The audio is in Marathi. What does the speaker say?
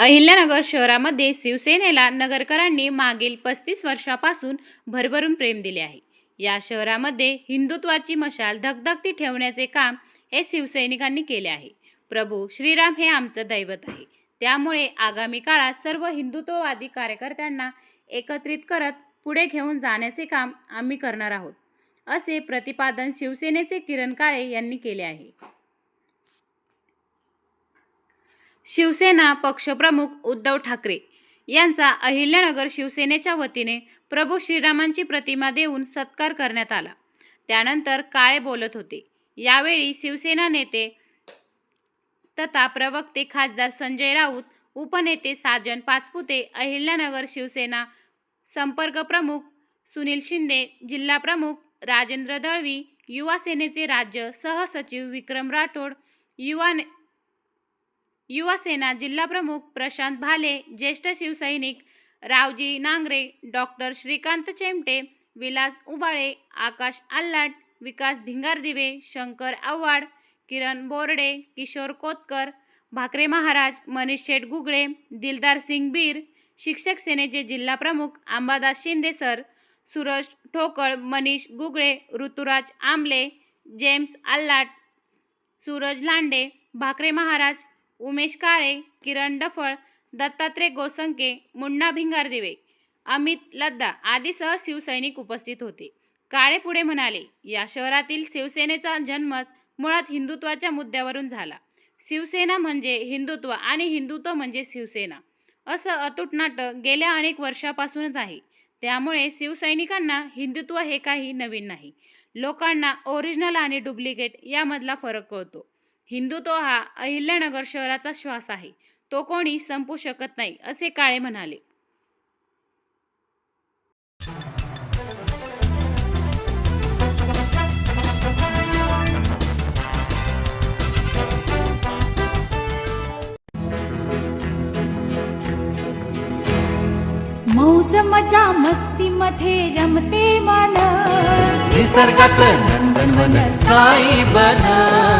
अहिल्यानगर शहरामध्ये शिवसेनेला नगरकरांनी मागील पस्तीस वर्षापासून भरभरून प्रेम दिले आहे. या शहरामध्ये हिंदुत्वाची मशाल धगधगती ठेवण्याचे काम हे शिवसैनिकांनी केले आहे. प्रभू श्रीराम हे आमचं दैवत आहे. त्यामुळे आगामी काळात सर्व हिंदुत्ववादी कार्यकर्त्यांना एकत्रित करत पुढे घेऊन जाण्याचे काम आम्ही करणार आहोत असे प्रतिपादन शिवसेनेचे किरण काळे यांनी केले आहे. शिवसेना पक्षप्रमुख उद्धव ठाकरे यांचा अहिल्यानगर शिवसेनेच्या वतीने प्रभू श्रीरामांची प्रतिमा देऊन सत्कार करण्यात आला. त्यानंतर काळे बोलत होते. यावेळी शिवसेना नेते तथा प्रवक्ते खासदार संजय राऊत उपनेते साजन पाचपुते अहिल्यानगर शिवसेना संपर्क प्रमुख सुनील शिंदे जिल्हा प्रमुख राजेंद्र दळवी युवा सेनेचे राज्य सहसचिव विक्रम राठोड युवा ने- युवासेना जिल्हाप्रमुख प्रशांत भाले ज्येष्ठ शिवसैनिक रावजी नांगरे डॉक्टर श्रीकांत चेमटे विलास उबाळे आकाश आल्लाट विकास भिंगारदिवे शंकर आव्हाड किरण बोर्डे किशोर कोतकर भाकरे महाराज मनीष शेठ गुगळे दिलदार सिंग बीर शिक्षक सेनेचे जिल्हा प्रमुख अंबादास शिंदे सर सुरज ठोकळ मनीष गुगळे ऋतुराज आंबले जेम्स आल्लाट सूरज लांडे भाकरे महाराज उमेश काळे किरण डफळ दत्तात्रय गोसंके मुन्ना भिंगारदिवे अमित लद्दा आदीसह शिवसैनिक उपस्थित होते. काळे पुढे म्हणाले या शहरातील शिवसेनेचा जन्मच मुळात हिंदुत्वाच्या मुद्द्यावरून झाला. शिवसेना म्हणजे हिंदुत्व आणि हिंदुत्व म्हणजे शिवसेना. असं अतूट नाटक गेल्या अनेक वर्षापासूनच आहे. त्यामुळे शिवसैनिकांना हिंदुत्व हे काही नवीन नाही. लोकांना ओरिजिनल आणि डुप्लिकेट यामधला फरक कळतो. हिंदुत्व हा अहिल्यानगर शहराचा श्वास आहे. तो कोणी संपू शकत नाही असे काळे म्हणाले. मौज मजा मस्ती मध्ये रमते मन. निसर्गात नंदनवन साई बन.